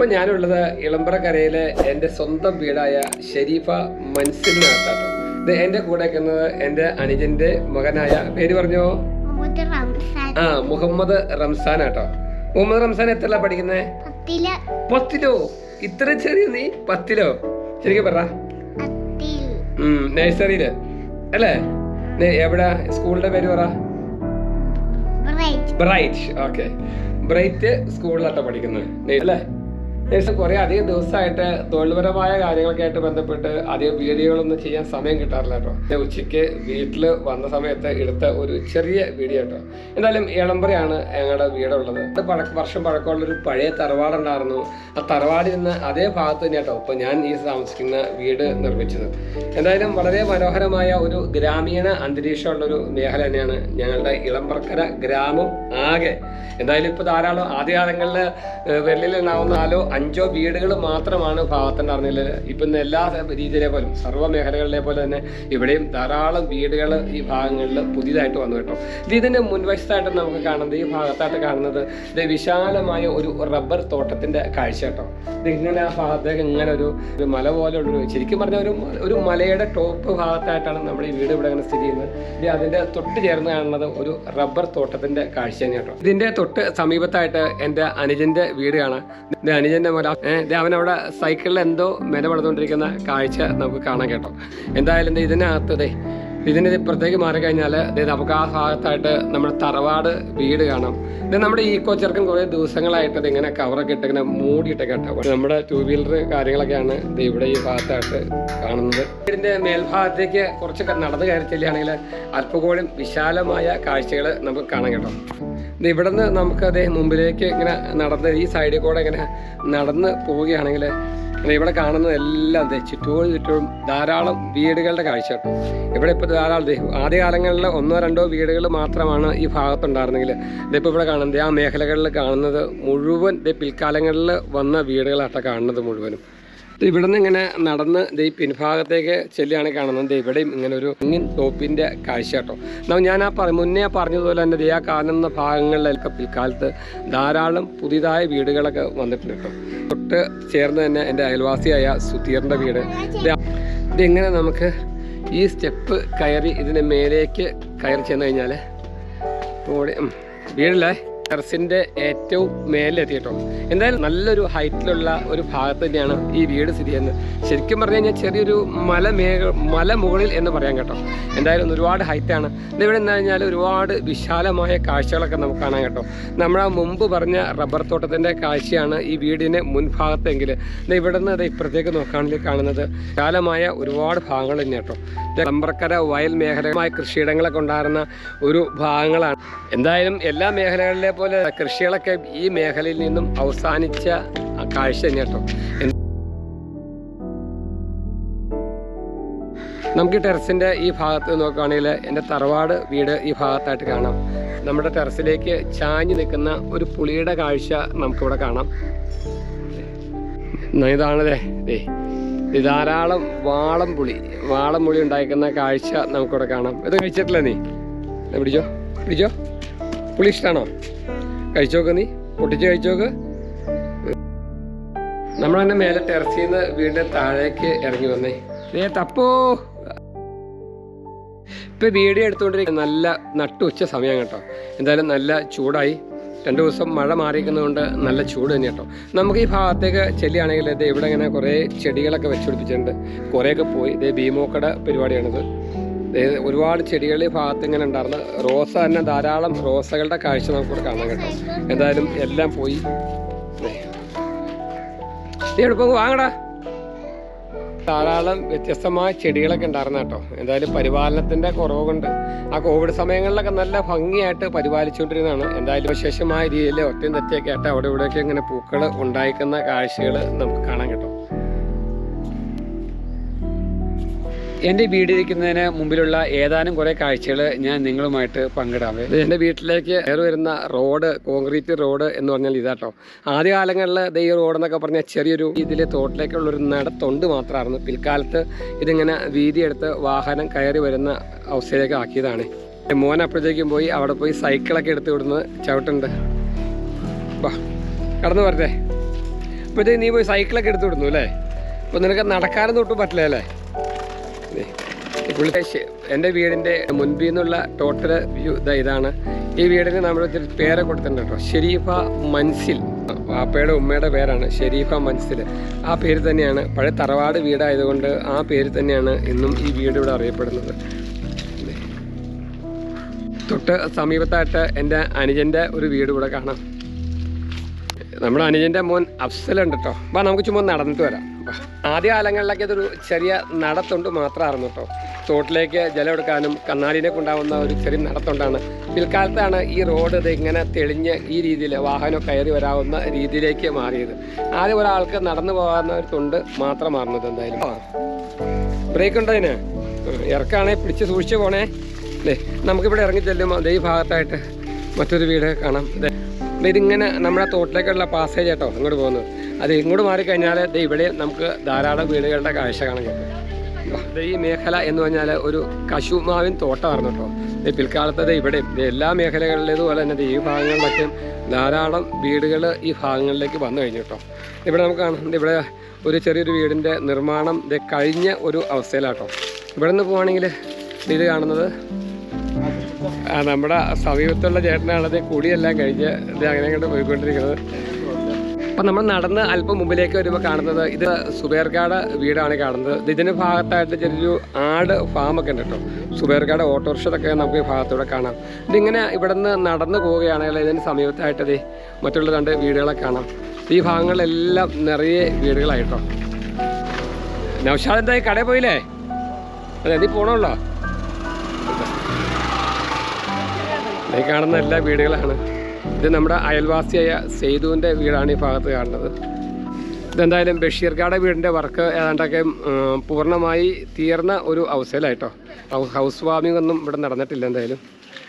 ഇപ്പൊ ഞാനുള്ളത് ഇളമ്പറക്കരയിലെ എന്റെ സ്വന്തം വീടായ ഷെരീഫ മൻസിലിനകത്താട്ടോ. ഇത് എന്റെ കൂടെ നിൽക്കുന്നത് എന്റെ അനുജന്റെ മകനായ പേര് പറഞ്ഞോ? ആ മുഹമ്മദ് റംസാൻ. ആട്ടോ മുഹമ്മദ് റംസാൻ എത്ര പഠിക്കുന്നേ? പത്തിൽ. ഇത്ര ചെറിയ നീ? പത്തിലോ? ശരിക്കും പറ. നഴ്സറിയിൽ. അല്ലേ? നീ എവിടാ? സ്കൂളിന്റെ പേര് പറ. ബ്രൈറ്റ്. ബ്രൈറ്റ്. ഓക്കെ. ബ്രൈറ്റ് സ്കൂളിലാട്ടോ പഠിക്കുന്നത്. അല്ലേ? നേഴ്സ് കുറെ അധികം ദിവസമായിട്ട് തൊഴിൽപരമായ കാര്യങ്ങളൊക്കെ ആയിട്ട് ബന്ധപ്പെട്ട് അധികം വീഡിയോകളൊന്നും ചെയ്യാൻ സമയം കിട്ടാറില്ല കേട്ടോ. ഉച്ചയ്ക്ക് വീട്ടിൽ വന്ന സമയത്ത് എടുത്ത ഒരു ചെറിയ വീഡിയോ കേട്ടോ. എന്തായാലും ഇളമ്പറയാണ് ഞങ്ങളുടെ വീടുള്ളത്. പഴ വർഷം പഴക്കമുള്ള ഒരു പഴയ തറവാടുണ്ടായിരുന്നു ആ തറവാടിൽ നിന്ന് അതേ ഭാഗത്ത് തന്നെ കേട്ടോ. ഇപ്പൊ ഞാൻ ഈ താമസിക്കുന്ന വീട് നിർമ്മിച്ചത്. എന്തായാലും വളരെ മനോഹരമായ ഒരു ഗ്രാമീണ അന്തരീക്ഷമുള്ള ഒരു മേഖല തന്നെയാണ് ഞങ്ങളുടെ ഇളമ്പറക്കര ഗ്രാമം ആകെ. എന്തായാലും ഇപ്പൊ ധാരാളം ആദ്യകാലങ്ങളിൽ വെള്ളിലുണ്ടാവുന്ന നാലോ അഞ്ചോ വീടുകൾ മാത്രമാണ് ഭാഗത്തുണ്ടായിരുന്നില്ല ഇപ്പൊ ഇന്ന് എല്ലാ രീതിയിലെ പോലും സർവ മേഖലകളിലെ പോലെ തന്നെ ഇവിടെയും ധാരാളം വീടുകൾ ഈ ഭാഗങ്ങളിൽ പുതിയതായിട്ട് വന്നു കേട്ടോ. ഇത് ഇതിന്റെ മുൻവശത്തായിട്ട് നമുക്ക് കാണുന്നത് ഈ ഭാഗത്തായിട്ട് കാണുന്നത് ഇത് വിശാലമായ ഒരു റബ്ബർ തോട്ടത്തിന്റെ കാഴ്ച കേട്ടോ. ഇതിങ്ങനെ ആ ഭാഗത്തേക്ക് ഇങ്ങനെ ഒരു ഒരു മല പോലെയുള്ളൊരു ശരിക്കും പറഞ്ഞാൽ ഒരു ഒരു മലയുടെ ടോപ്പ് ഭാഗത്തായിട്ടാണ് നമ്മുടെ ഈ വീട് ഇവിടെ ഇങ്ങനെ സ്ഥിതി ചെയ്യുന്നത്. ഇത് അതിന്റെ തൊട്ട് ചേർന്ന് കാണുന്നത് ഒരു റബ്ബർ തോട്ടത്തിന്റെ കാഴ്ച തന്നെ കേട്ടോ. ഇതിന്റെ തൊട്ട് സമീപത്തായിട്ട് എന്റെ അനുജന്റെ വീട് കാണാം. ഇത് അവൻ അവിടെ സൈക്കിളിൽ എന്തോ മെല വളർന്നുകൊണ്ടിരിക്കുന്ന കാഴ്ച നമുക്ക് കാണാൻ കേട്ടോ. എന്തായാലും ദേ ഇതിനകത്ത് ദേ ഇതിന് ഇപ്പുറത്തേക്ക് മാറിക്കഴിഞ്ഞാൽ നമുക്ക് ആ ഭാഗത്തായിട്ട് നമ്മുടെ തറവാട് വീട് കാണാം. ഇത് നമ്മുടെ ഈക്കോ ചെറുക്കൻ കുറേ ദിവസങ്ങളായിട്ട് ഇങ്ങനെ കവറൊക്കെ ഇട്ട് ഇങ്ങനെ മൂടിയിട്ടൊക്കെ കേട്ടോ. നമ്മുടെ ടൂ വീലർ കാര്യങ്ങളൊക്കെയാണ് ഇത് ഇവിടെ ഈ ഭാഗത്തായിട്ട് കാണുന്നത്. വീടിന്റെ മേൽഭാഗത്തേക്ക് കുറച്ചൊക്കെ നടന്നു കയറി ചെല്ലുകയാണെങ്കിൽ അല്പകോളും വിശാലമായ കാഴ്ചകൾ നമുക്ക് കാണാൻ കേട്ടോ. ഇവിടുന്ന് നമുക്ക് അതേ മുമ്പിലേക്ക് ഇങ്ങനെ നടന്ന് ഈ സൈഡിൽ കൂടെ ഇങ്ങനെ നടന്ന് പോവുകയാണെങ്കിൽ ഇവിടെ കാണുന്നത് എല്ലാം ചുറ്റോട് ചുറ്റും ധാരാളം വീടുകളുടെ കാഴ്ച. ഇവിടെ ഇപ്പോൾ ധാരാളം ആദ്യകാലങ്ങളിൽ ഒന്നോ രണ്ടോ വീടുകൾ മാത്രമാണ് ഈ ഭാഗത്തുണ്ടായിരുന്നെങ്കിൽ. ഇതിപ്പോൾ ഇവിടെ കാണുന്നത് ആ മേഖലകളിൽ കാണുന്നത് മുഴുവൻ പിൽക്കാലങ്ങളിൽ വന്ന വീടുകളാട്ടോ കാണുന്നത് മുഴുവനും. ഇവിടെ നിന്ന് ഇങ്ങനെ നടന്ന് ദേ പിൻഭാഗത്തേക്ക് ചെല്ലുകയാണ് കാണുന്നത് ഇവിടെയും ഇങ്ങനെ ഒരു തെങ്ങിൻ തോപ്പിന്റെ കാഴ്ച കേട്ടോ. എന്നാൽ ഞാൻ ആ പറ മുന്നേ പറഞ്ഞതുപോലെ തന്നെ ദേ ആ കാണുന്ന ഭാഗങ്ങളിലൊക്കെ പിൽക്കാലത്ത് ധാരാളം പുതിയതായ വീടുകളൊക്കെ വന്നിട്ടുണ്ട് കേട്ടോ. തൊട്ട് ചേർന്ന് തന്നെ എന്റെ അയൽവാസിയായ സുധീറിന്റെ വീട്. ഇതെങ്ങനെ നമുക്ക് ഈ സ്റ്റെപ്പ് കയറി ഇതിന് മേലേക്ക് കയറി ചെന്ന് കഴിഞ്ഞാൽ. വീടില്ലേ? ടെറസിന്റെ ഏറ്റവും മേലെത്തിയിട്ടുണ്ട്. എന്തായാലും നല്ലൊരു ഹൈറ്റിലുള്ള ഒരു ഭാഗത്ത് തന്നെയാണ് ഈ വീട് സ്ഥിതി ചെയ്യുന്നത്. ശരിക്കും പറഞ്ഞു കഴിഞ്ഞാൽ ചെറിയൊരു മല മേഘ മല മുകളിൽ എന്ന് പറയാം കേട്ടോ. എന്തായാലും ഒരുപാട് ഹൈറ്റാണ് ഇവിടെ എന്താ കഴിഞ്ഞാൽ ഒരുപാട് വിശാലമായ കാഴ്ചകളൊക്കെ നമുക്ക് കാണാൻ കേട്ടോ. നമ്മൾ മുമ്പ് പറഞ്ഞ റബ്ബർ തോട്ടത്തിന്റെ കാഴ്ചയാണ് ഈ വീടിന്റെ മുൻഭാഗത്തെങ്കിൽ. ഇവിടെ നിന്ന് അത് ഇപ്പുറത്തേക്ക് നോക്കുകയാണെങ്കിൽ കാണുന്നത്. വിശാലമായ ഒരുപാട് ഭാഗങ്ങൾ തന്നെ കേട്ടോ. റബ്ബർക്കര വയൽ മേഖലമായ കൃഷിയിടങ്ങളൊക്കെ ഉണ്ടായിരുന്ന ഒരു ഭാഗങ്ങളാണ്. എന്തായാലും എല്ലാ മേഖലകളിലെ പോലെ കൃഷികളൊക്കെ ഈ മേഖലയിൽ നിന്നും അവസാനിച്ച കാഴ്ച തന്നെ കേട്ടോ. നമുക്ക് ഈ ടെറസിന്റെ ഈ ഭാഗത്ത് നോക്കുകയാണെങ്കിൽ എന്റെ തറവാട് വീട് ഈ ഭാഗത്തായിട്ട് കാണാം. നമ്മുടെ ടെറസിലേക്ക് ചാഞ്ഞു നിൽക്കുന്ന ഒരു പുളിയുടെ കാഴ്ച നമുക്കിവിടെ കാണാം. ഇതാണല്ലേ ദേ ധാരാളം വാളം പുളി വാളം പുളി ഉണ്ടാക്കുന്ന കാഴ്ച നമുക്കിവിടെ കാണാം. ഇത് കഴിച്ചിട്ടില്ല നീ? പിടിച്ചോ പിടിച്ചോ? പുളി ഇഷ്ടമാണോ കഴിച്ചോക്ക് നീ. പൊട്ടിച്ച് കഴിച്ചോക്ക്. നമ്മൾ തന്നെ മേലെ ടെറസിൽ നിന്ന് വീണ്ടും താഴേക്ക് ഇറങ്ങി വന്നേ. നേ തപ്പോ. ഇപ്പൊ വീഡിയോ എടുത്തുകൊണ്ടിരിക്കുന്ന നല്ല നട്ടുച്ച സമയം കേട്ടോ. എന്തായാലും നല്ല ചൂടായി. രണ്ട് ദിവസം മഴ മാറിയിരിക്കുന്നതുകൊണ്ട് നല്ല ചൂട് തന്നെ കേട്ടോ. നമുക്ക് ഈ ഭാഗത്തേക്ക് ചെല്ലുകയാണെങ്കിൽ ഇത് ഇവിടെ ഇങ്ങനെ കുറേ ചെടികളൊക്കെ വെച്ചുപിടിപ്പിച്ചിട്ടുണ്ട് കുറേയൊക്കെ പോയി. ഇത് ഭീമോക്കട പരിപാടിയാണിത്. ഒരുപാട് ചെടികളെ ഭാഗത്ത് ഇങ്ങനെ ഉണ്ടായിരുന്ന റോസ തന്നെ ധാരാളം റോസകളുടെ കാഴ്ച നമുക്കിവിടെ കാണാൻ കേട്ടോ എന്തായാലും എല്ലാം പോയി. നീ വാങ്ങടാ. ധാരാളം വ്യത്യസ്തമായ ചെടികളൊക്കെ ഉണ്ടായിരുന്നു കേട്ടോ. എന്തായാലും പരിപാലനത്തിന്റെ കുറവ് കൊണ്ട് ആ കോവിഡ് സമയങ്ങളിലൊക്കെ നല്ല ഭംഗിയായിട്ട് പരിപാലിച്ചുകൊണ്ടിരുന്നതാണ്. എന്തായാലും വിശേഷമായ രീതിയിൽ ഒറ്റയും തെറ്റിയൊക്കെ ആയിട്ട് അവിടെ ഇവിടെയൊക്കെ ഇങ്ങനെ പൂക്കൾ ഉണ്ടായിക്കുന്ന കാഴ്ചകൾ നമുക്ക് കാണാൻ കേട്ടോ. എന്റെ വീടിരിക്കുന്നതിന് മുമ്പിലുള്ള ഏതാനും കുറേ കാഴ്ചകൾ ഞാൻ നിങ്ങളുമായിട്ട് പങ്കിടാം. ഇത് എന്റെ വീട്ടിലേക്ക് കയറി വരുന്ന റോഡ് കോൺക്രീറ്റ് റോഡ് എന്ന് പറഞ്ഞാൽ ഇതാട്ടോ. ആദ്യകാലങ്ങളിൽ ഈ റോഡ് എന്നൊക്കെ പറഞ്ഞാൽ ചെറിയൊരു ഇതിലെ തോട്ടിലേക്കുള്ള ഒരു നടത്തൊണ്ട് മാത്രമായിരുന്നു പിൽക്കാലത്ത് ഇതിങ്ങനെ വീതിയെടുത്ത് വാഹനം കയറി വരുന്ന അവസ്ഥയിലേക്ക് ആക്കിയതാണ്. മോൻ അപ്പോഴത്തേക്കും പോയി അവിടെ പോയി സൈക്കിളൊക്കെ എടുത്ത് വിടുന്നത് ചവിട്ടുണ്ട്. വാ കടന്നു പറഞ്ഞേ ഇപ്പോഴത്തേക്ക് നീ പോയി സൈക്കിളൊക്കെ എടുത്ത് വിടുന്നു അല്ലേ? അപ്പോൾ നിനക്ക് നടക്കാനൊന്നും ഒട്ടും പറ്റില്ല അല്ലേ? ദേ, ഈ പുള്ളി എന്റെ വീടിന്റെ മുൻപിൽ നിന്നുള്ള ടോട്ടൽ വ്യൂ ഇതാ ഇതാണ്. ഈ വീടിന് നമ്മൾ പേരെ കൊടുത്തിട്ടുണ്ട് കേട്ടോ. ഷെരീഫ മൻസിൽ. വാപ്പയുടെ ഉമ്മയുടെ പേരാണ് ഷെരീഫ മൻസിൽ. ആ പേര് തന്നെയാണ്. പഴയ തറവാട് വീടായതുകൊണ്ട് ആ പേര് തന്നെയാണ് ഇന്നും ഈ വീട് ഇവിടെ അറിയപ്പെടുന്നത്. തൊട്ട് സമീപത്തായിട്ട് എന്റെ അനുജന്റെ ഒരു വീട് ഇവിടെ കാണാം. നമ്മുടെ അനുജന്റെ മോൻ അഫ്സലുണ്ട് കേട്ടോ അപ്പം നമുക്ക് ചുമ്മാ നടന്നിട്ട് വരാം. ആദ്യ കാലങ്ങളിലൊക്കെ ഇതൊരു ചെറിയ നടത്തുണ്ട് മാത്രമായിരുന്നു കേട്ടോ തോട്ടിലേക്ക് ജലം എടുക്കാനും കന്നാലിനെ കൊണ്ടാവുന്ന ഒരു ചെറിയ നടത്തുണ്ടാണ്. പിൽക്കാലത്താണ് ഈ റോഡ് ഇത് ഇങ്ങനെ തെളിഞ്ഞ് ഈ രീതിയിൽ വാഹനം കയറി വരാവുന്ന രീതിയിലേക്ക് മാറിയത്. ആദ്യം ഒരാൾക്ക് നടന്നു പോകാവുന്ന ഒരു തൊണ്ട് മാത്രമായിരുന്നത് എന്തായാലും. ബ്രേക്ക് ഉണ്ടോ അതിന് ഇറക്കാണെ പിടിച്ച് സൂക്ഷിച്ച് പോണേ. അല്ലേ നമുക്കിവിടെ ഇറങ്ങി ചെല്ലുമ്പോൾ അതേ ഭാഗത്തായിട്ട് മറ്റൊരു വീട് കാണാം. ഇതിങ്ങനെ നമ്മുടെ തോട്ടിലേക്കുള്ള പാസേജ് കേട്ടോ അങ്ങോട്ട് പോകുന്നത്. അത് ഇങ്ങോട്ട് മാറിക്കഴിഞ്ഞാൽ ദേ ഇവിടെ നമുക്ക് ധാരാളം വീടുകളുടെ കാഴ്ച കാണാൻ കിട്ടും. ഈ മേഖല എന്ന് പറഞ്ഞാൽ ഒരു കശുമാവിൻ തോട്ടമായിരുന്നു കേട്ടോ. ഈ പിൽക്കാലത്ത് ഇവിടെയും എല്ലാ മേഖലകളിലും ഇതുപോലെ തന്നെ ഈ ഭാഗങ്ങളിലൊക്കെയും ധാരാളം വീടുകൾ ഈ ഭാഗങ്ങളിലേക്ക് വന്നു കഴിഞ്ഞു കേട്ടോ. ഇവിടെ നമുക്ക് കാണാം ഇവിടെ ഒരു ചെറിയൊരു വീടിന്റെ നിർമ്മാണം ഇത് കഴിഞ്ഞ ഒരു അവസ്ഥയിലാട്ടോ. ഇവിടെ നിന്ന് പോവുകയാണെങ്കിൽ ഇത് കാണുന്നത് നമ്മുടെ സമീപത്തുള്ള ചേട്ടനാണത് കൂടിയെല്ലാം കഴിഞ്ഞ് ഇത് അങ്ങനെ അങ്ങോട്ട് പോയിക്കൊണ്ടിരിക്കുന്നത്. അപ്പം നമ്മൾ നടന്ന് അല്പം മുമ്പിലേക്ക് വരുമ്പോൾ കാണുന്നത് ഇത് സുബേർക്കാട് വീടാണ് കാണുന്നത്. ഇത് ഇതിന്റെ ഭാഗത്തായിട്ട് ചെറിയൊരു ആട് ഫാമൊക്കെ ഉണ്ട് കേട്ടോ. സുബേർക്കാട് ഓട്ടോറിക്ഷതൊക്കെ നമുക്ക് ഈ ഭാഗത്തൂടെ കാണാം. ഇതിങ്ങനെ ഇവിടെ നിന്ന് നടന്നു പോവുകയാണെങ്കിൽ ഇതിന് സമീപത്തായിട്ടത് മറ്റുള്ള രണ്ട് വീടുകളെ കാണാം. ഈ ഭാഗങ്ങളിലെല്ലാം നിറയെ വീടുകളായിട്ടോ നൗഷാദ് എന്തായി കടയിൽ പോയില്ലേ? അതെ നീ പോണല്ലോ ഈ കാണുന്ന എല്ലാ വീടുകളാണ്. ഇത് നമ്മുടെ അയൽവാസിയായ സെയ്തുവിന്റെ വീടാണ് ഈ ഭാഗത്ത് കാണുന്നത്. ഇതെന്തായാലും ബഷീർക്കാടെ വീടിന്റെ വർക്ക് ഏതാണ്ടൊക്കെ പൂർണമായി തീർന്ന ഒരു അവസ്ഥയിലായിട്ടോ ഹൗസ് വാമിംഗ് ഒന്നും ഇവിടെ നടന്നിട്ടില്ല എന്തായാലും.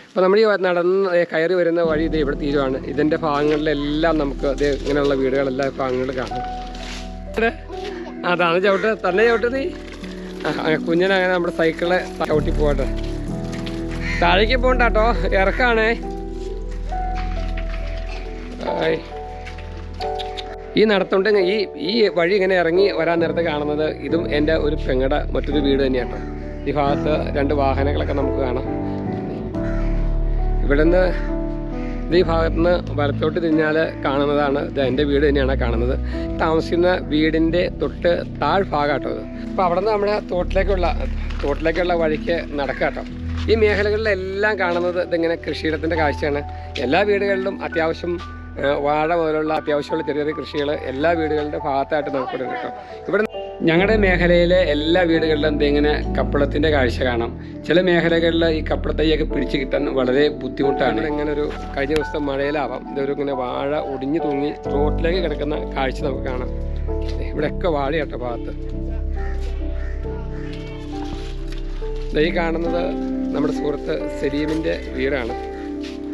അപ്പോൾ നമ്മൾ ഈ നടന്ന് കയറി വരുന്ന വഴി ഇത് ഇവിടെ തീരുവാണ്. ഇതിന്റെ ഭാഗങ്ങളിലെല്ലാം നമുക്ക് ഇത് ഇങ്ങനെയുള്ള വീടുകളെല്ലാം ഭാഗങ്ങളിൽ കാണാം. അതാണ് ചവിട്ട് തന്നെ ചവിട്ട് നീ കുഞ്ഞിനങ്ങനെ നമ്മുടെ സൈക്കിളെ ചവിട്ടി പോകട്ടെ താഴേക്ക് പോകണ്ട കേട്ടോ ഇറക്കാണേ. ഈ നടത്തുണ്ട് ഈ ഈ വഴി ഇങ്ങനെ ഇറങ്ങി വരാൻ നേരത്തെ കാണുന്നത് ഇതും എന്റെ ഒരു പെങ്ങട മറ്റൊരു വീട് തന്നെയാട്ടോ. ഈ ഭാഗത്ത് രണ്ട് വാഹനങ്ങളൊക്കെ നമുക്ക് കാണാം. ഇവിടുന്ന് ഇത് ഈ ഭാഗത്ത് നിന്ന് വലത്തോട്ട് തിരിഞ്ഞാൽ കാണുന്നതാണ് ഇത് എന്റെ വീട് തന്നെയാണ് കാണുന്നത്. താമസിക്കുന്ന വീടിന്റെ തൊട്ട് താഴ്ഭാഗം കേട്ടോ ഇത്. അപ്പോൾ അവിടെ നിന്ന് നമ്മുടെ തോട്ടിലേക്കുള്ള തോട്ടിലേക്കുള്ള വഴിക്ക് കേട്ടോ ഈ മേഖലകളിലെല്ലാം കാണുന്നത് ഇതിങ്ങനെ കൃഷിയിടത്തിന്റെ കാഴ്ചയാണ്. എല്ലാ വീടുകളിലും അത്യാവശ്യം വാഴ പോലുള്ള അത്യാവശ്യമുള്ള ചെറിയ ചെറിയ കൃഷികൾ എല്ലാ വീടുകളുടെ ഭാഗത്തായിട്ട് നമുക്കിവിടെ കിട്ടും. ഇവിടെ ഞങ്ങളുടെ മേഖലയിലെ എല്ലാ വീടുകളിലും ഇതിങ്ങനെ കപ്പളത്തിന്റെ കാഴ്ച കാണാം. ചില മേഖലകളിൽ ഈ കപ്പളത്തയ്യൊക്കെ പിടിച്ച് കിട്ടാൻ വളരെ ബുദ്ധിമുട്ടാണ്. ഇങ്ങനെ ഒരു കഴിഞ്ഞ ദിവസം മഴയിലാവാം. ഇതൊരു ഇങ്ങനെ വാഴ ഒടിഞ്ഞു തൂങ്ങി റോട്ടിലേക്ക് കിടക്കുന്ന കാഴ്ച നമുക്ക് കാണാം. ഇവിടെയൊക്കെ വാഴയാട്ടോ ഭാഗത്ത്. ഈ കാണുന്നത് നമ്മുടെ സുഹൃത്ത് സലീമിന്റെ വീടാണ്.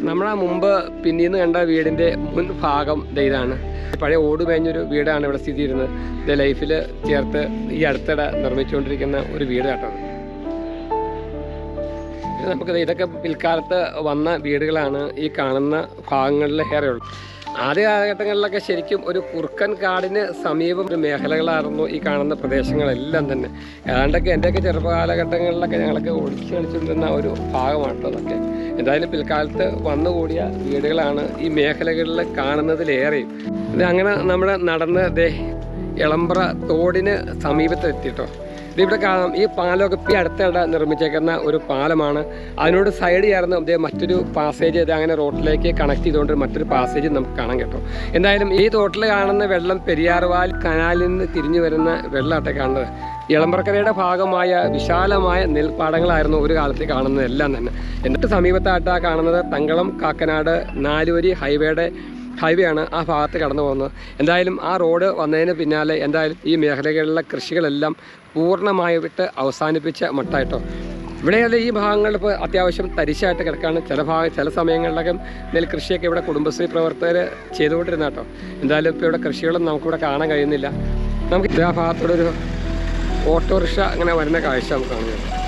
നമ്മളാ മുമ്പ് പിന്നീന്ന് കണ്ട വീടിന്റെ മുൻഭാഗം ഇതാണ്. പഴയ ഓട് മേഞ്ഞൊരു വീടാണ് ഇവിടെ സ്ഥിതി ചെയ്യുന്നത്. ലൈഫിൽ ചേർത്ത് ഈ അടുത്തിടെ നിർമ്മിച്ചുകൊണ്ടിരിക്കുന്ന ഒരു വീട് കേട്ടോ നമുക്ക് ഇതൊക്കെ പിൽക്കാലത്ത് വന്ന വീടുകളാണ് ഈ കാണുന്ന ഭാഗങ്ങളിൽ ഏറെയുള്ളൂ. ആദ്യ കാലഘട്ടങ്ങളിലൊക്കെ ശരിക്കും ഒരു കുറുക്കൻ കാടിന് സമീപം ഒരു മേഖലകളായിരുന്നു ഈ കാണുന്ന പ്രദേശങ്ങളെല്ലാം തന്നെ. ഏതാണ്ടൊക്കെ എന്റെയൊക്കെ ചെറുപ്പകാലഘട്ടങ്ങളിലൊക്കെ ഞങ്ങളൊക്കെ ഒളിച്ചു കളിച്ചുകൊണ്ടിരുന്ന ഒരു ഭാഗമാണ് അതൊക്കെ. എന്തായാലും പിൽക്കാലത്ത് വന്നുകൂടിയ വീടുകളാണ് ഈ മേഖലകളിൽ കാണുന്നതിലേറെയും. അങ്ങനെ നമ്മൾ നടന്ന് ദേ ഇളമ്പ്ര തോടിന് സമീപത്ത് ഇതിവിടെ കാണാം ഈ പാലമൊക്കെ ഈ അടുത്തിടെ നിർമ്മിച്ചേക്കുന്ന ഒരു പാലമാണ്. അതിനോട് സൈഡ് ചേർന്ന് ദേ മറ്റൊരു പാസേജ് ഇത് അങ്ങനെ റോട്ടിലേക്ക് കണക്ട് ചെയ്തുകൊണ്ട് മറ്റൊരു പാസേജ് നമുക്ക് കാണാൻ കേട്ടോ. എന്തായാലും ഈ തോട്ടിൽ കാണുന്ന വെള്ളം പെരിയാർവാൽ കനാലിൽ നിന്ന് തിരിഞ്ഞു വരുന്ന വെള്ളമാട്ടെ കാണുന്നത്. ഇളമ്പറക്കരയുടെ ഭാഗമായ വിശാലമായ നെൽപ്പാടങ്ങളായിരുന്നു ഒരു കാലത്ത് കാണുന്നത് എല്ലാം തന്നെ. എന്നിട്ട് സമീപത്തായിട്ടാണ് കാണുന്നത് തങ്കളം കാക്കനാട് നാലുവരി ഹൈവേയുടെ ഹൈവേ ആണ് ആ ഭാഗത്ത് കടന്നു പോകുന്നത് എന്തായാലും ആ റോഡ് വന്നതിന് പിന്നാലെ എന്തായാലും ഈ മേഖലകളിലെ കൃഷികളെല്ലാം പൂർണമായിട്ട് അവസാനിപ്പിച്ച മട്ടായിട്ടോ ഇവിടെയല്ല ഈ ഭാഗങ്ങളിൽ ഇപ്പോൾ അത്യാവശ്യം തരിശായിട്ട് കിടക്കാണ്. ചില ഭാഗ ചില സമയങ്ങളിലൊക്കെ നെൽകൃഷിയൊക്കെ ഇവിടെ കുടുംബശ്രീ പ്രവർത്തകർ ചെയ്തുകൊണ്ടിരുന്ന കേട്ടോ. എന്തായാലും ഇപ്പോൾ ഇവിടെ കൃഷികളൊന്നും നമുക്കിവിടെ കാണാൻ കഴിയുന്നില്ല. നമുക്ക് ആ ഭാഗത്തൂടെ ഒരു ഓട്ടോറിക്ഷ അങ്ങനെ വരുന്ന കാഴ്ച നമുക്ക് കാണുന്നത്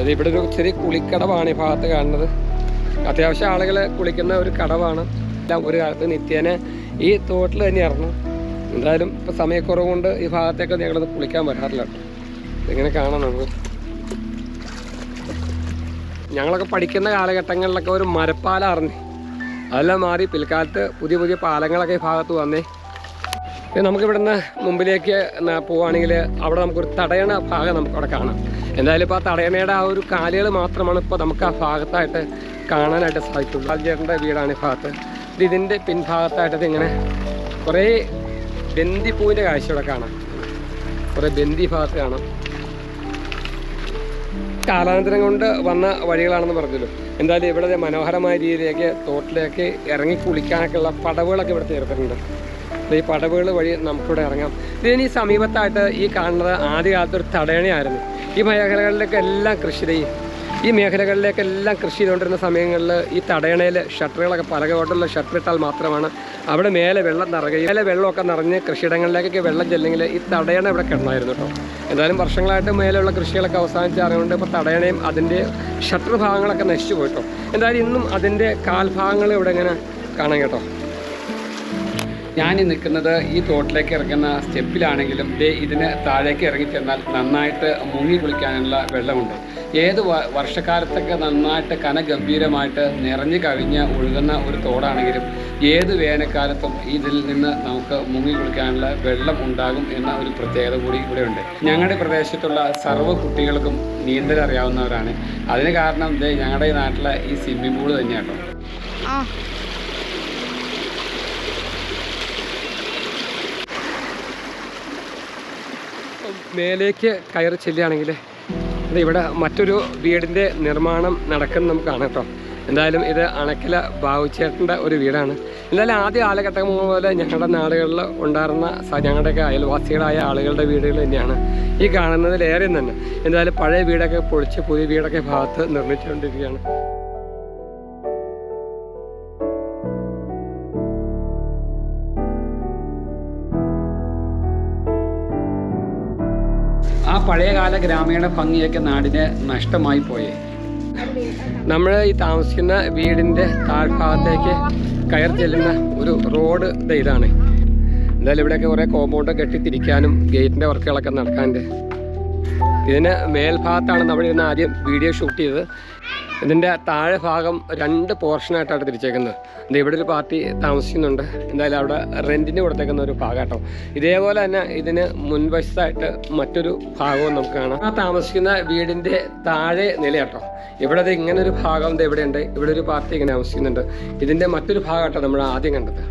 അതായത് ഇവിടെ ഒരു ചെറിയ കുളിക്കടവാണ് ഈ ഭാഗത്ത് കാണുന്നത്. അത്യാവശ്യം ആളുകൾ കുളിക്കുന്ന ഒരു കടവാണ്. എല്ലാം ഒരു കാലത്ത് നിത്യേന ഈ തോട്ടിൽ തന്നെയായിരുന്നു എന്തായാലും ഇപ്പോൾ സമയക്കുറവ് കൊണ്ട് ഈ ഭാഗത്തേക്ക് ഞങ്ങളത് കുളിക്കാൻ വരാറില്ല. ഇങ്ങനെ കാണാം നമുക്ക് ഞങ്ങളൊക്കെ പഠിക്കുന്ന കാലഘട്ടങ്ങളിലൊക്കെ ഒരു മരപ്പാലാർന്നു അതെല്ലാം മാറി പിൽക്കാലത്ത് പുതിയ പുതിയ പാലങ്ങളൊക്കെ ഈ ഭാഗത്ത് വന്നേ. പിന്നെ നമുക്ക് ഇവിടുന്ന് മുമ്പിലേക്ക് പോവുകയാണെങ്കിൽ അവിടെ നമുക്കൊരു തടയണ ഭാഗം നമുക്കവിടെ കാണാം. എന്തായാലും ഇപ്പോൾ ആ തടയണയുടെ ആ ഒരു കാലുകൾ മാത്രമാണ് ഇപ്പോൾ നമുക്ക് ആ ഭാഗത്തായിട്ട് കാണാനായിട്ട് സാധിക്കുള്ളൂ. ലാൽജേട്ടന്റെ വീടാണ് ഈ ഭാഗത്ത്. ഇത് ഇതിന്റെ പിൻഭാഗത്തായിട്ട് ഇത് ഇങ്ങനെ കുറേ ബന്ദിപ്പൂവിന്റെ കാഴ്ച ഇവിടെ കാണാം. കുറേ ബന്ദി ഭാഗത്ത് കാണാം. കാലാന്തരം കൊണ്ട് വന്ന വഴികളാണെന്ന് പറഞ്ഞല്ലോ. എന്തായാലും ഇവിടെ മനോഹരമായ രീതിയിലേക്ക് തോട്ടിലേക്ക് ഇറങ്ങി കുളിക്കാനൊക്കെ ഉള്ള പടവുകളൊക്കെ ഇവിടെ തീർത്തിട്ടുണ്ട്. അപ്പോൾ ഈ പടവുകൾ വഴി നമുക്കിവിടെ ഇറങ്ങാം. ഇതിന് ഈ സമീപത്തായിട്ട് ഈ കാണുന്നത് ആദ്യകാലത്ത് ഒരു തടയണയായിരുന്നു. ഈ മേഖലകളിലേക്ക് എല്ലാം കൃഷി ചെയ്യും. ഈ മേഖലകളിലേക്കെല്ലാം കൃഷി ചെയ്തുകൊണ്ടിരുന്ന സമയങ്ങളിൽ ഈ തടയണയിൽ ഷട്ടറുകളൊക്കെ പലകോട്ടുള്ള ഷട്ടർ ഇട്ടാൽ മാത്രമാണ് അവിടെ മേലെ വെള്ളം നിറയുകയും മേലെ വെള്ളമൊക്കെ നിറഞ്ഞ് കൃഷിയിടങ്ങളിലേക്കൊക്കെ വെള്ളം ചെല്ലെങ്കിൽ ഈ തടയണ ഇവിടെ കിടന്നായിരുന്നു കേട്ടോ. എന്തായാലും വർഷങ്ങളായിട്ട് മേലെയുള്ള കൃഷികളൊക്കെ അവസാനിച്ചറിയുകൊണ്ട് ഇപ്പോൾ തടയണയും അതിന്റെ ഷട്ടർ ഭാഗങ്ങളൊക്കെ നശിച്ചു പോയിട്ടോ എന്തായാലും ഇന്നും അതിന്റെ കാൽഭാഗങ്ങൾ ഇവിടെ ഇങ്ങനെ കാണാം കേട്ടോ. ഞാൻ നിൽക്കുന്നത് ഈ തോട്ടിലേക്ക് ഇറങ്ങുന്ന സ്റ്റെപ്പിലാണെങ്കിലും ദേ ഇതിന് താഴേക്ക് ഇറങ്ങി ചെന്നാൽ നന്നായിട്ട് മുങ്ങി കുളിക്കാനുള്ള വെള്ളമുണ്ട്. ഏത് വർഷക്കാലത്തൊക്കെ നന്നായിട്ട് കനഗംഭീരമായിട്ട് നിറഞ്ഞു കവിഞ്ഞ് ഒഴുകുന്ന ഒരു തോടാണെങ്കിലും ഏത് വേനൽക്കാലത്തും ഇതിൽ നിന്ന് നമുക്ക് മുങ്ങി കുളിക്കാനുള്ള വെള്ളം ഉണ്ടാകും എന്ന ഒരു പ്രത്യേകത കൂടി ഇവിടെ ഉണ്ട് ഞങ്ങളുടെ പ്രദേശത്തുള്ള സർവ കുട്ടികൾക്കും നീന്തൽ അറിയാവുന്നവരാണ്. അതിന് കാരണം ദേ ഞങ്ങളുടെ നാട്ടിലെ ഈ സ്വിമ്മിംഗ് പൂൾ തന്നെയാട്ടോ. മേലേക്ക് കയറി ചെല്ലുകയാണെങ്കിൽ ഇവിടെ മറ്റൊരു വീടിന്റെ നിർമ്മാണം നടക്കുന്ന നമുക്ക് കാണാം കേട്ടോ. എന്തായാലും ഇത് അണക്കില ബാബുച്ചേട്ടന്റെ ഒരു വീടാണ്. എന്തായാലും ആദ്യ കാലഘട്ടം പോലെ ഞങ്ങളുടെ നാടുകളിൽ ഉണ്ടായിരുന്ന ഞങ്ങളുടെയൊക്കെ അയൽവാസികളായ ആളുകളുടെ വീടുകൾ തന്നെയാണ് ഈ കാണുന്നതിലേറെ തന്നെ. എന്തായാലും പഴയ വീടൊക്കെ പൊളിച്ച് പുതിയ വീടൊക്കെ ഭാഗത്ത് നിർമ്മിച്ചുകൊണ്ടിരിക്കുകയാണ്. പഴയകാല ഗ്രാമീണ ഭംഗിയൊക്കെ നാടിന് നഷ്ടമായി പോയി. നമ്മൾ ഈ താമസിക്കുന്ന വീടിന്റെ താഴ്ഭാഗത്തേക്ക് കയർ ചെല്ലുന്ന ഒരു റോഡ് ഇതാണ്. എന്തായാലും ഇവിടെയൊക്കെ കുറേ കോമ്പൗണ്ട് കെട്ടിത്തിരിക്കാനും ഗേറ്റിന്റെ വർക്കുകളൊക്കെ നടക്കാനുണ്ട്. ഇതിന് മേൽഭാഗത്താണ് നമ്മൾ ഇന്ന് ആദ്യം വീഡിയോ ഷൂട്ട് ചെയ്തത്. ഇതിന്റെ താഴെ ഭാഗം രണ്ട് പോർഷനായിട്ടാണ് തിരിച്ചേക്കുന്നത്. ഇത് ഇവിടെ ഒരു പാർട്ടി താമസിക്കുന്നുണ്ട്. എന്തായാലും അവിടെ റെന്റിന് കൊടുത്തേക്കുന്ന ഒരു ഭാഗം കേട്ടോ. ഇതേപോലെ തന്നെ ഇതിന് മുൻവശത്തായിട്ട് മറ്റൊരു ഭാഗവും നമുക്ക് കാണാം. ആ താമസിക്കുന്ന വീടിന്റെ താഴെ നില കേട്ടോ. ഇവിടെ അത് ഇങ്ങനെ ഒരു ഭാഗം ദേ ഇവിടെ ഉണ്ട്. ഇവിടെ ഒരു പാർട്ടി ഇങ്ങനെ താമസിക്കുന്നുണ്ട്. ഇതിന്റെ മറ്റൊരു ഭാഗം കേട്ടോ നമ്മൾ ആദ്യം കണ്ടത്.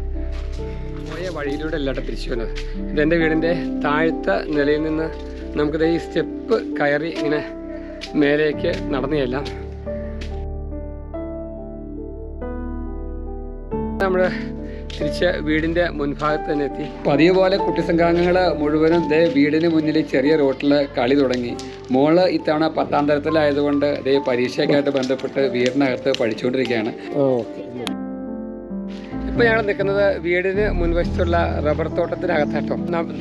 പോയ വഴിയിലൂടെ അല്ലാട്ട് തിരിച്ചു വന്നത് ഇതെന്റെ വീടിന്റെ താഴത്തെ നിലയിൽ നിന്ന് നമുക്കിത് ഈ സ്റ്റെപ്പ് കയറി ഇങ്ങനെ മേലേക്ക് നടന്നു ചെല്ലാം നമ്മൾ തിരിച്ച് വീടിന്റെ മുൻഭാഗത്ത് തന്നെ എത്തി. പതിവ് പോലെ കുട്ടിസംഘാംഗങ്ങൾ മുഴുവനും ദേ വീടിന് മുന്നിൽ ചെറിയ റോട്ടിൽ കളി തുടങ്ങി. മോൾ ഇത്തവണ പത്താം തരത്തിലായതുകൊണ്ട് ദേ പരീക്ഷയൊക്കെയായിട്ട് ബന്ധപ്പെട്ട് വീടിനകത്ത് പഠിച്ചുകൊണ്ടിരിക്കുകയാണ്. ഇപ്പൊ ഞങ്ങൾ നിൽക്കുന്നത് വീടിന് മുൻവശത്തുള്ള റബ്ബർ തോട്ടത്തിനകത്താട്ടോ.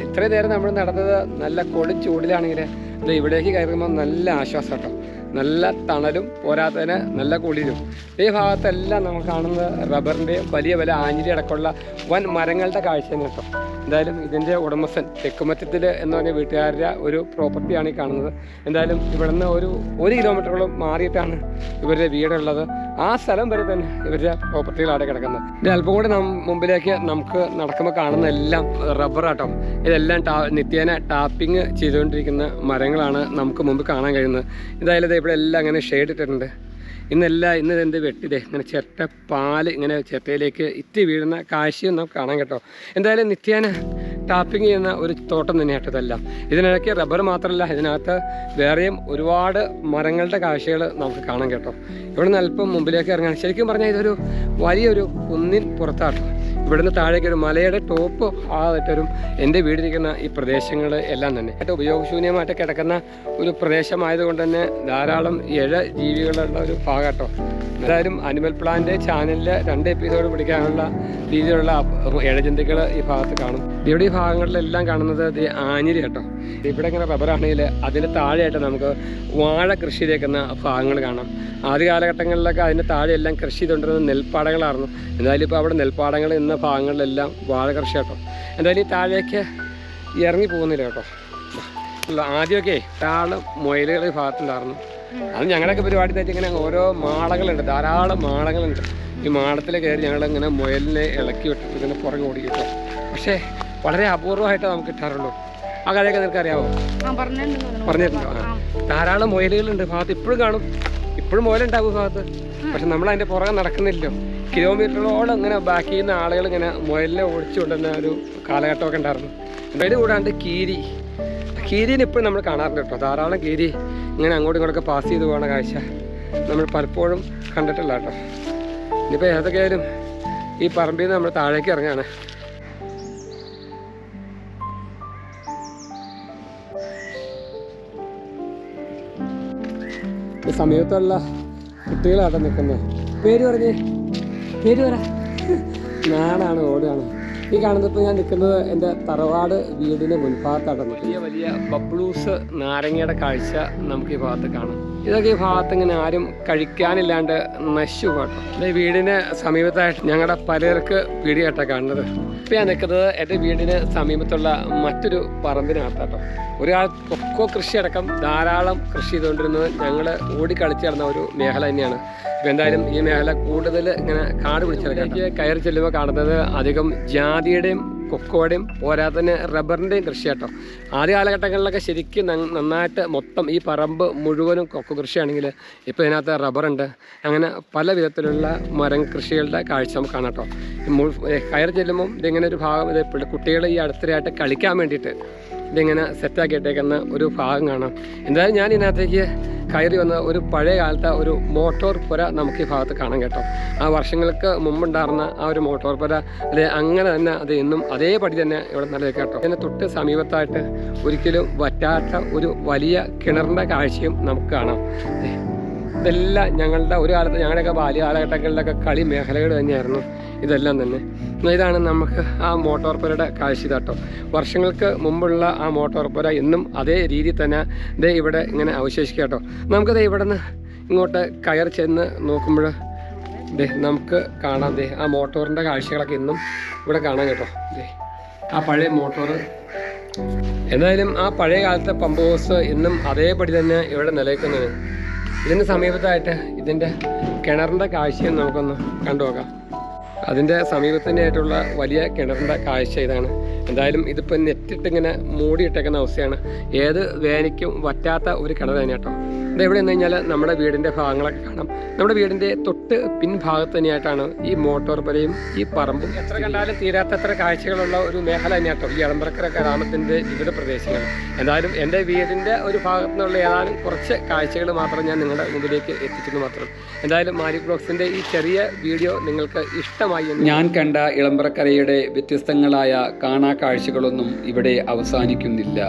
ഇത്രയും നേരം നമ്മൾ നടന്നത് നല്ല കൊളി ചൂടിലാണെങ്കിൽ ഇത് ഇവിടേക്ക് കയറുമ്പോൾ നല്ല ആശ്വാസം കേട്ടോ നല്ല തണലും പോരാത്തതിന് നല്ല കുളിരും. ഈ ഭാഗത്തെല്ലാം നമ്മൾ കാണുന്ന റബ്ബറിന്റെയും വലിയ വലിയ ആഞ്ഞിലി അടക്കമുള്ള വൻ മരങ്ങളുടെ കാഴ്ച തന്നെ കേട്ടോ. എന്തായാലും ഇതിന്റെ ഉടമസ്ഥൻ തെക്കുമറ്റത്തിൽ എന്ന് പറഞ്ഞ വീട്ടുകാരുടെ ഒരു പ്രോപ്പർട്ടിയാണ് ഈ കാണുന്നത്. എന്തായാലും ഇവിടുന്ന് ഒരു ഒരു കിലോമീറ്ററോളം മാറിയിട്ടാണ് ഇവരുടെ വീടുള്ളത്. ആ സ്ഥലം വരെ തന്നെ ഇവരുടെ പ്രോപ്പർട്ടികളാണ് കിടക്കുന്നത്. ഇത് അല്പം കൂടി മുമ്പിലേക്ക് നമുക്ക് നടക്കുമ്പോൾ കാണുന്ന എല്ലാം റബ്ബറാട്ടം ഇതെല്ലാം ടാ നിത്യേന ടാപ്പിംഗ് ചെയ്തുകൊണ്ടിരിക്കുന്ന മരങ്ങളാണ് നമുക്ക് മുമ്പ് കാണാൻ കഴിയുന്നത്. ഇതായാലും ഇവിടെ എല്ലാം അങ്ങനെ ഷെയ്ഡ് ഇട്ടിട്ടുണ്ട്. ഇന്നെല്ലാം ഇന്ന് എന്ത് വെട്ടിതേ ഇങ്ങനെ ചിരട്ട പാൽ ഇങ്ങനെ ചിരട്ടയിലേക്ക് ഇറ്റി വീഴുന്ന കാഴ്ചയും നമുക്ക് കാണാം കേട്ടോ. എന്തായാലും നിത്യേന ടാപ്പിംഗ് ചെയ്യുന്ന ഒരു തോട്ടം തന്നെയാട്ടോ ഇതെല്ലാം. ഇതിനിടയ്ക്ക് റബ്ബർ മാത്രമല്ല ഇതിനകത്ത് വേറെയും ഒരുപാട് മരങ്ങളുടെ കാഴ്ചകൾ നമുക്ക് കാണാം കേട്ടോ. ഇവിടെ നിന്ന് അല്പം മുമ്പിലേക്ക് ഇറങ്ങാൻ ശരിക്കും പറഞ്ഞാൽ ഇതൊരു വലിയൊരു കുന്നിൻ പുറത്താട്ടോ. ഇവിടുന്ന് താഴേക്ക് ഒരു മലയുടെ ടോപ്പ് ഭാഗമായിട്ടൊരു എന്റെ വീടിരിക്കുന്ന ഈ പ്രദേശങ്ങൾ എല്ലാം തന്നെ. ഏറ്റവും ഉപയോഗശൂന്യമായിട്ട് കിടക്കുന്ന ഒരു പ്രദേശമായതുകൊണ്ട് തന്നെ ധാരാളം ഇഴ ജീവികളുള്ള ഒരു ഭാഗട്ടോ. എന്തായാലും അനിമൽ പ്ലാന്റ് ചാനലിൽ രണ്ട് എപ്പിസോഡ് പിടിക്കാനുള്ള രീതിയിലുള്ള ഇഴജന്തുക്കൾ ഈ ഭാഗത്ത് കാണും. ഇവിടെ ഈ ഭാഗങ്ങളിലെല്ലാം കാണുന്നത് ആഞ്ഞിരി കേട്ടോ. ഇവിടെ ഇങ്ങനെ റബ്ബറാണെങ്കിൽ അതിന് താഴെയായിട്ട് നമുക്ക് വാഴ കൃഷി ചെയ്തേക്കുന്ന ഭാഗങ്ങൾ കാണാം. ആദ്യ കാലഘട്ടങ്ങളിലൊക്കെ അതിന് താഴെയെല്ലാം കൃഷി ചെയ്തുകൊണ്ടിരുന്നത് നെൽപ്പാടങ്ങളായിരുന്നു. എന്തായാലും ഇപ്പോൾ അവിടെ നെൽപ്പാടങ്ങൾ എന്ന ഭാഗങ്ങളിലെല്ലാം വാഴ കൃഷി കേട്ടോ. എന്തായാലും ഈ താഴേക്ക് ഇറങ്ങി പോകുന്നില്ല കേട്ടോ. അല്ല, ആദ്യമൊക്കെ ധാരാളം മുയലുകൾ ഈ ഭാഗത്തുണ്ടായിരുന്നു. അത് ഞങ്ങളുടെയൊക്കെ പരിപാടി എന്ന് ഇങ്ങനെ ഓരോ മാളകളുണ്ട് ധാരാളം മാളകളുണ്ട്. ഈ മാളത്തിൽ കയറി ഞങ്ങൾ ഇങ്ങനെ മുയലിനെ ഇളക്കി വിട്ടിട്ട് ഇങ്ങനെ പുറകെ ഓടി കിട്ടും. പക്ഷേ വളരെ അപൂർവമായിട്ടേ നമുക്ക് കിട്ടാറുള്ളൂ. ആ കഥയൊക്കെ നിനക്ക് അറിയാവോ? പറഞ്ഞിട്ടുണ്ടോ ധാരാളം മുയലുകളുണ്ട് ഭാഗത്ത്. ഇപ്പോഴും കാണും. ഇപ്പോഴും മുയലുണ്ടാവും ഭാഗത്ത്. പക്ഷെ നമ്മൾ അതിന്റെ പുറകെ നടക്കുന്നില്ലല്ലോ. കിലോമീറ്ററോളം ഇങ്ങനെ ബാക്കി ചെയ്യുന്ന ആളുകൾ ഇങ്ങനെ മുയലിനെ ഓടിച്ചു കൊണ്ടുവന്ന ഒരു കാലഘട്ടമൊക്കെ ഉണ്ടായിരുന്നു. എന്തായാലും കൂടാണ്ട് കീരി. കീരിനെ ഇപ്പോഴും നമ്മൾ കാണാറുണ്ട് കേട്ടോ. ധാരാളം കീരി ഇങ്ങനെ അങ്ങോട്ടും ഇങ്ങോട്ടൊക്കെ പാസ് ചെയ്ത് പോകുന്ന കാഴ്ച നമ്മൾ പലപ്പോഴും കണ്ടിട്ടില്ല കേട്ടോ. ഇനിയിപ്പോൾ ഏതൊക്കെയായാലും ഈ പറമ്പിൽ നിന്ന് നമ്മൾ താഴേക്ക് ഇറങ്ങുകയാണ് സമീപത്തുള്ള കുട്ടികളാട്ടോ നിൽക്കുന്നത്. പേര് പറഞ്ഞേ? പേര് പറ. നാടാണ് ഓടാണ്. ഈ കാണുന്നപ്പോൾ ഞാൻ നിൽക്കുന്നത് എന്റെ തറവാട് വീടിന്റെ മുൻഭാഗത്താണ് വലിയ വലിയ ബബ്ലൂസ് നാരങ്ങയുടെ കാഴ്ച നമുക്ക് ഈ ഭാഗത്ത് കാണാം. ഇതൊക്കെ ഈ ഭാഗത്ത് ഇങ്ങനെ ആരും കഴിക്കാനില്ലാണ്ട് നശിച്ചു കേട്ടോ ഈ വീടിന് സമീപത്തായിട്ട് ഞങ്ങളുടെ പലർക്ക് പീടിയായിട്ടാണ് കാണുന്നത്. ഇപ്പം ഞാൻ നിൽക്കുന്നത് എന്റെ വീടിന് സമീപത്തുള്ള മറ്റൊരു പറമ്പിനകത്താട്ടോ. ഒരു കാല കൊക്കോ കൃഷി അടക്കം ധാരാളം കൃഷി ചെയ്തുകൊണ്ടിരുന്നത് ഞങ്ങൾ ഓടിക്കളിച്ച് നടന്ന ഒരു മേഖല തന്നെയാണ്. ഇപ്പം എന്തായാലും ഈ മേഖല കൂടുതൽ ഇങ്ങനെ കാട് പിടിച്ചെടുക്കാം കയറി ചെല്ലുമ്പോൾ കാണുന്നത് അധികം ജാതിയുടെയും കൊക്കോയുടെയും പോരാത്തന്നെ റബ്ബറിന്റെയും കൃഷിയാട്ടോ. ആദ്യ കാലഘട്ടങ്ങളിലൊക്കെ ശരിക്കും നന്നായിട്ട് മൊത്തം ഈ പറമ്പ് മുഴുവനും കൊക്കോ കൃഷിയാണെങ്കിൽ ഇപ്പോൾ ഇതിനകത്ത് റബ്ബറുണ്ട്. അങ്ങനെ പല വിധത്തിലുള്ള മരം കൃഷികളുടെ കാഴ്ച നമുക്ക് കാണാം കേട്ടോ. കയറി ചെല്ലുമ്പം ഇതിങ്ങനെ ഒരു ഭാഗം ഇത് കുട്ടികൾ ഈ അടുത്തരായിട്ട് കളിക്കാൻ വേണ്ടിയിട്ട് ഇതിങ്ങനെ സെറ്റാക്കി ഇട്ടേക്കുന്ന ഒരു ഭാഗം കാണാം. എന്തായാലും ഞാൻ ഇതിനകത്തേക്ക് കയറി വന്ന ഒരു പഴയ കാലത്തെ ഒരു മോട്ടോർ പുര നമുക്ക് ഈ ഭാഗത്ത് കാണാൻ കേട്ടോ. ആ വർഷങ്ങൾക്ക് മുമ്പുണ്ടായിരുന്ന ആ ഒരു മോട്ടോർ പുര അല്ലെ അങ്ങനെ തന്നെ അത് എന്നും അതേപടി തന്നെ ഇവിടെ നിലനിൽക്കുക കേട്ടോ. ഇതിന് തൊട്ട് സമീപത്തായിട്ട് ഒരിക്കലും വറ്റാത്ത ഒരു വലിയ കിണറിന്റെ കാഴ്ചയും നമുക്ക് കാണാം. ഇതെല്ലാം ഞങ്ങളുടെ ഒരു കാലത്ത് ഞങ്ങളുടെയൊക്കെ ബാല്യകാലഘട്ടങ്ങളിലൊക്കെ കളി മേഖലകൾ തന്നെയായിരുന്നു ഇതെല്ലാം തന്നെ. ഇതാണ് നമുക്ക് ആ മോട്ടോർപ്പുരയുടെ കാഴ്ച വർഷങ്ങൾക്ക് മുമ്പുള്ള ആ മോട്ടോർപ്പുര ഇന്നും അതേ രീതിയിൽ തന്നെ ദേ ഇവിടെ ഇങ്ങനെ അവശേഷിക്കാട്ടോ കേട്ടോ. നമുക്കത് ഇവിടെ നിന്ന് ഇങ്ങോട്ട് കയർ ചെന്ന് നോക്കുമ്പോൾ ദേ നമുക്ക് കാണാം ദേ ആ മോട്ടോറിന്റെ കാഴ്ചകളൊക്കെ ഇന്നും ഇവിടെ കാണാം കേട്ടോ. ദേ ആ പഴയ മോട്ടോർ എന്തായാലും ആ പഴയ കാലത്തെ പമ്പ് ഹൗസ് ഇന്നും അതേപടി തന്നെ ഇവിടെ നിലനിൽക്കുന്നത് ഇതിന് സമീപത്തായിട്ട് ഇതിന്റെ കിണറിന്റെ കാഴ്ചയും നമുക്കൊന്ന് കണ്ടു നോക്കാം. അതിന്റെ സമീപത്തിനായിട്ടുള്ള വലിയ കിണറിന്റെ കാഴ്ച ഇതാണ്. എന്തായാലും ഇതിപ്പോൾ നെറ്റിട്ടിങ്ങനെ മൂടിയിട്ടേക്കുന്ന അവസ്ഥയാണ്. ഏത് വേനയ്ക്കും വറ്റാത്ത ഒരു കിണർ തന്നെ കേട്ടോ ഇത് എവിടെ എന്ന് കഴിഞ്ഞാൽ നമ്മുടെ വീടിന്റെ ഭാഗങ്ങളൊക്കെ കാണാം. നമ്മുടെ വീടിന്റെ തൊട്ട് പിൻഭാഗത്ത് തന്നെയായിട്ടാണ് ഈ മോട്ടോർ പുരയും ഈ പറമ്പും. എത്ര കണ്ടാലും തീരാത്തത്ര കാഴ്ചകളുള്ള ഒരു മേഖല തന്നെയാട്ടോ ഈ അളമ്പറക്കര ഗ്രാമത്തിന്റെ വിവിധ പ്രദേശങ്ങൾ. എന്തായാലും എന്റെ വീടിന്റെ ഒരു ഭാഗത്തു നിന്നുള്ള ഏതാനും കുറച്ച് കാഴ്ചകൾ മാത്രം ഞാൻ നിങ്ങളുടെ മുമ്പിലേക്ക് എത്തിച്ചെന്ന് മാത്രം. എന്തായാലും മാരി ബ്ലോഗ്സിന്റെ ഈ ചെറിയ വീഡിയോ നിങ്ങൾക്ക് ഇഷ്ടമായി ഞാൻ കണ്ട ഇളമ്പറക്കരയുടെ വ്യത്യസ്തങ്ങളായ കാണാ കാഴ്ചകളൊന്നും ഇവിടെ അവസാനിക്കുന്നില്ല.